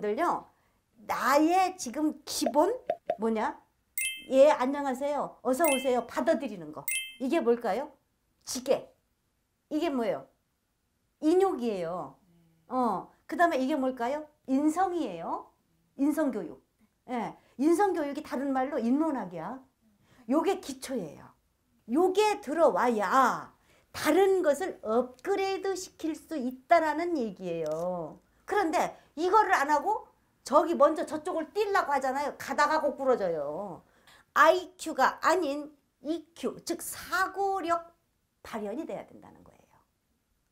여러분들요. 나의 지금 기본 뭐냐? 예, 안녕하세요. 어서 오세요. 받아들이는 거. 이게 뭘까요? 지게. 이게 뭐예요? 인욕이에요. 어. 그다음에 이게 뭘까요? 인성이에요. 인성 교육. 예. 인성 교육이 다른 말로 인문학이야. 요게 기초예요. 요게 들어와야 다른 것을 업그레이드 시킬 수 있다라는 얘기예요. 그런데 이거를 안 하고 저기 먼저 저쪽을 뛰려고 하잖아요. 가다가 거꾸러져요. IQ가 아닌 EQ, 즉 사고력 발현이 돼야 된다는 거예요.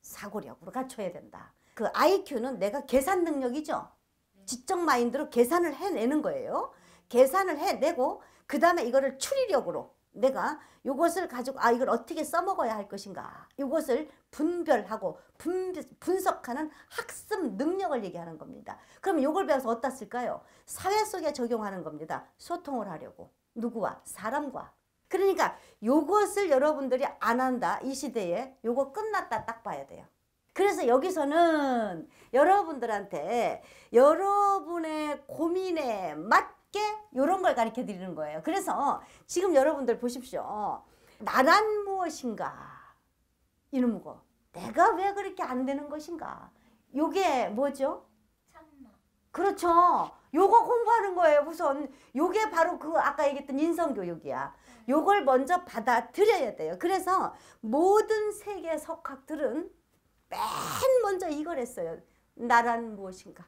사고력으로 갖춰야 된다. 그 IQ는 내가 계산 능력이죠. 지적 마인드로 계산을 해내는 거예요. 계산을 해내고 그 다음에 이거를 추리력으로 내가 이것을 가지고 아 이걸 어떻게 써먹어야 할 것인가 이것을 분별하고 분, 분석하는 학습 능력을 얘기하는 겁니다. 그럼 이걸 배워서 어디다 쓸까요? 사회 속에 적용하는 겁니다. 소통을 하려고 누구와 사람과 그러니까 요것을 여러분들이 안 한다 이 시대에 요거 끝났다 딱 봐야 돼요. 그래서 여기서는 여러분들한테 여러분의 고민에 맞 게 이런 걸 가르쳐 드리는 거예요. 그래서 지금 여러분들 보십시오. 나란 무엇인가? 이놈 거. 내가 왜 그렇게 안 되는 것인가? 요게 뭐죠? 참나. 그렇죠. 요거 공부하는 거예요. 우선 요게 바로 그 아까 얘기했던 인성교육이야. 요걸 먼저 받아들여야 돼요. 그래서 모든 세계 석학들은 맨 먼저 이걸 했어요. 나란 무엇인가.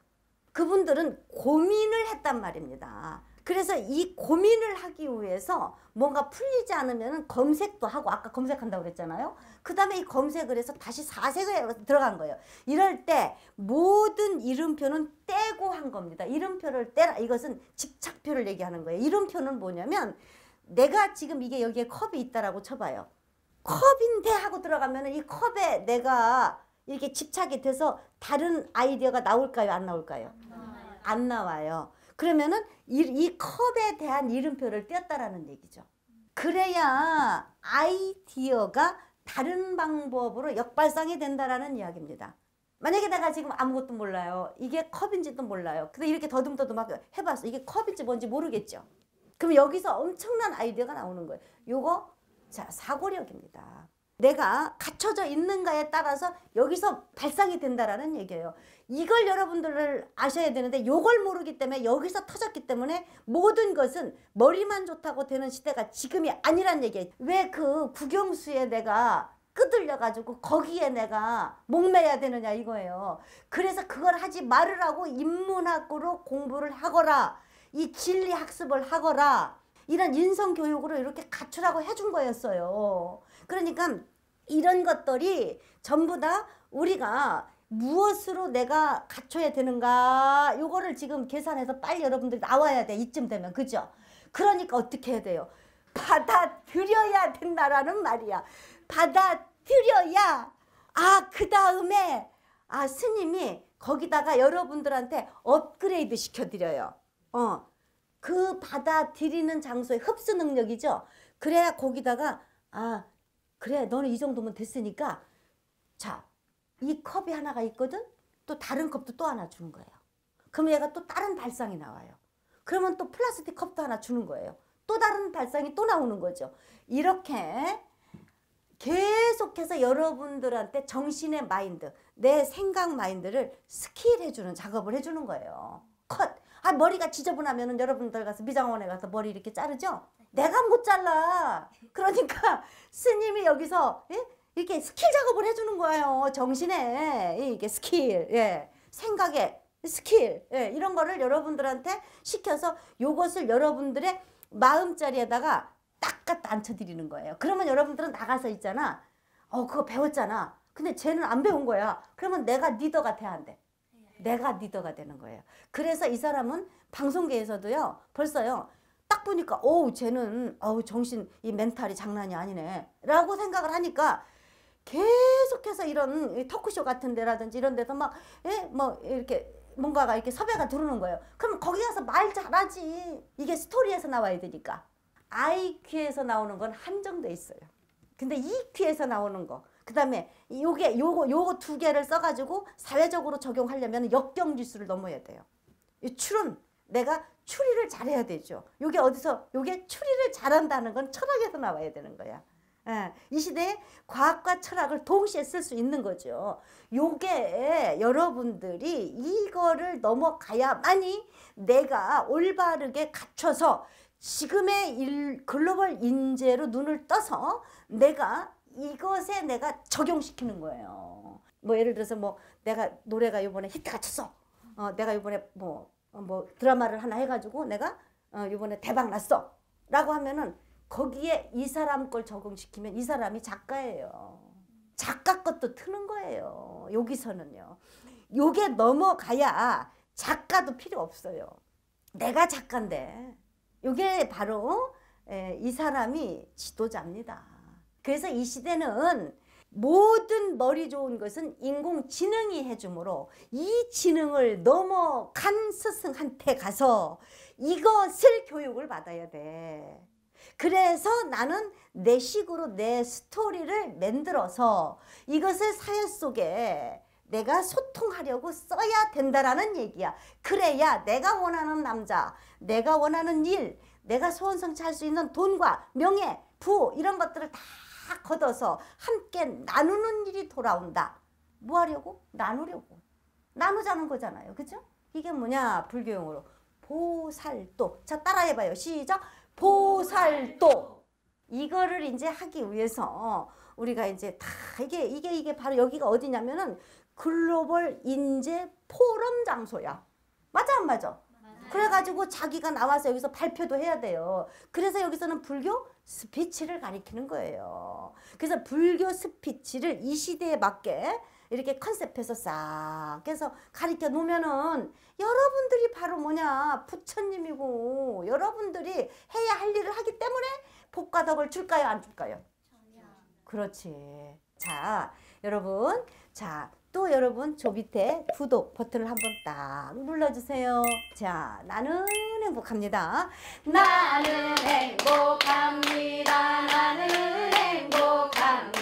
그분들은 고민을 했단 말입니다. 그래서 이 고민을 하기 위해서 뭔가 풀리지 않으면 검색도 하고 아까 검색한다고 그랬잖아요. 그 다음에 이 검색을 해서 다시 사색에 들어간 거예요. 이럴 때 모든 이름표는 떼고 한 겁니다. 이름표를 떼라. 이것은 집착표를 얘기하는 거예요. 이름표는 뭐냐면 내가 지금 이게 여기에 컵이 있다라고 쳐봐요. 컵인데 하고 들어가면 이 컵에 내가 이렇게 집착이 돼서 다른 아이디어가 나올까요? 안 나올까요? 안 나와요. 그러면은 이, 이 컵에 대한 이름표를 띄었다라는 얘기죠. 그래야 아이디어가 다른 방법으로 역발상이 된다라는 이야기입니다. 만약에 내가 지금 아무것도 몰라요. 이게 컵인지도 몰라요. 근데 이렇게 더듬더듬 막 해봤어. 이게 컵인지 뭔지 모르겠죠. 그럼 여기서 엄청난 아이디어가 나오는 거예요. 요거 자 사고력입니다. 내가 갖춰져 있는가에 따라서 여기서 발상이 된다라는 얘기예요. 이걸 여러분들을 아셔야 되는데 이걸 모르기 때문에 여기서 터졌기 때문에 모든 것은 머리만 좋다고 되는 시대가 지금이 아니란 얘기예요. 왜 그 국영수에 내가 끄들려 가지고 거기에 내가 목매야 되느냐 이거예요. 그래서 그걸 하지 말으라고 인문학으로 공부를 하거라. 이 진리 학습을 하거라. 이런 인성 교육으로 이렇게 갖추라고 해준 거였어요. 그러니까 이런 것들이 전부 다 우리가 무엇으로 내가 갖춰야 되는가 요거를 지금 계산해서 빨리 여러분들이 나와야 돼 이쯤 되면. 그죠? 그러니까 어떻게 해야 돼요? 받아들여야 된다라는 말이야. 받아들여야 아 그 다음에 아 스님이 거기다가 여러분들한테 업그레이드 시켜드려요. 어 그 받아들이는 장소의 흡수 능력이죠. 그래야 거기다가 아 그래 너는 이 정도면 됐으니까 자 이 컵이 하나가 있거든? 또 다른 컵도 또 하나 주는 거예요. 그럼 얘가 또 다른 발상이 나와요. 그러면 또 플라스틱 컵도 하나 주는 거예요. 또 다른 발상이 또 나오는 거죠. 이렇게 계속해서 여러분들한테 정신의 마인드 내 생각 마인드를 스킬 해주는 작업을 해주는 거예요. 컷 아, 머리가 지저분하면 여러분들 가서 미장원에 가서 머리 이렇게 자르죠 내가 못 잘라. 그러니까 스님이 여기서 예? 이렇게 스킬 작업을 해주는 거예요. 정신에 이게 스킬, 예. 생각에 스킬 예. 이런 거를 여러분들한테 시켜서 요것을 여러분들의 마음자리에다가 딱 갖다 앉혀드리는 거예요. 그러면 여러분들은 나가서 있잖아. 어 그거 배웠잖아. 근데 쟤는 안 배운 거야. 그러면 내가 리더가 돼야 한대. 내가 리더가 되는 거예요. 그래서 이 사람은 방송계에서도요. 벌써요. 딱 보니까 어우 쟤는 어우 정신 이 멘탈이 장난이 아니네 라고 생각을 하니까 계속해서 이런 토크쇼 같은 데라든지 이런 데서 막 예? 뭐 이렇게 뭔가가 이렇게 섭외가 들어오는 거예요 그럼 거기 가서 말 잘하지 이게 스토리에서 나와야 되니까 IQ에서 나오는 건 한정돼 있어요 근데 EQ에서 나오는 거 그다음에 요게 요거 요거 두 개를 써가지고 사회적으로 적용하려면 역경 지수를 넘어야 돼요 이 출은 내가 추리를 잘해야 되죠. 요게 어디서 요게 추리를 잘한다는 건 철학에서 나와야 되는 거야. 예, 이 시대에 과학과 철학을 동시에 쓸 수 있는 거죠. 요게 여러분들이 이거를 넘어가야만이 내가 올바르게 갖춰서 지금의 일, 글로벌 인재로 눈을 떠서 내가 이것에 내가 적용시키는 거예요. 뭐 예를 들어서 뭐 내가 노래가 이번에 히트가 쳤어. 어, 내가 이번에 뭐, 어, 뭐 드라마를 하나 해가지고 내가 어, 이번에 대박 났어. 라고 하면은 거기에 이 사람 걸 적응시키면 이 사람이 작가예요. 작가 것도 트는 거예요. 여기서는요. 요게 넘어가야 작가도 필요 없어요. 내가 작가인데 요게 바로 에, 이 사람이 지도자입니다. 그래서 이 시대는 모든 머리 좋은 것은 인공지능이 해주므로 이 지능을 넘어간 스승한테 가서 이것을 교육을 받아야 돼. 그래서 나는 내 식으로 내 스토리를 만들어서 이것을 사회 속에 내가 소통하려고 써야 된다라는 얘기야. 그래야 내가 원하는 남자, 내가 원하는 일, 내가 소원 성취할 수 있는 돈과 명예, 부 이런 것들을 다 걷어서 함께 나누는 일이 돌아온다. 뭐 하려고? 나누려고. 나누자는 거잖아요. 그죠? 이게 뭐냐? 불교용어로 보살도. 자, 따라해봐요. 시작. 보살도. 이거를 이제 하기 위해서 우리가 이제 다 이게 이게 이게 바로 여기가 어디냐면은 글로벌 인재 포럼 장소야. 맞아 안 맞아? 그래가지고 자기가 나와서 여기서 발표도 해야 돼요. 그래서 여기서는 불교 스피치를 가리키는 거예요. 그래서 불교 스피치를 이 시대에 맞게 이렇게 컨셉해서 싹 해서 가리켜 놓으면은 여러분들이 바로 뭐냐 부처님이고 여러분들이 해야 할 일을 하기 때문에 복과 덕을 줄까요 안 줄까요? 그렇지. 자 여러분 자 또 여러분 저 밑에 구독 버튼을 한번 딱 눌러주세요. 자 나는 행복합니다. 나는 행복합니다. 나는 행복합니다.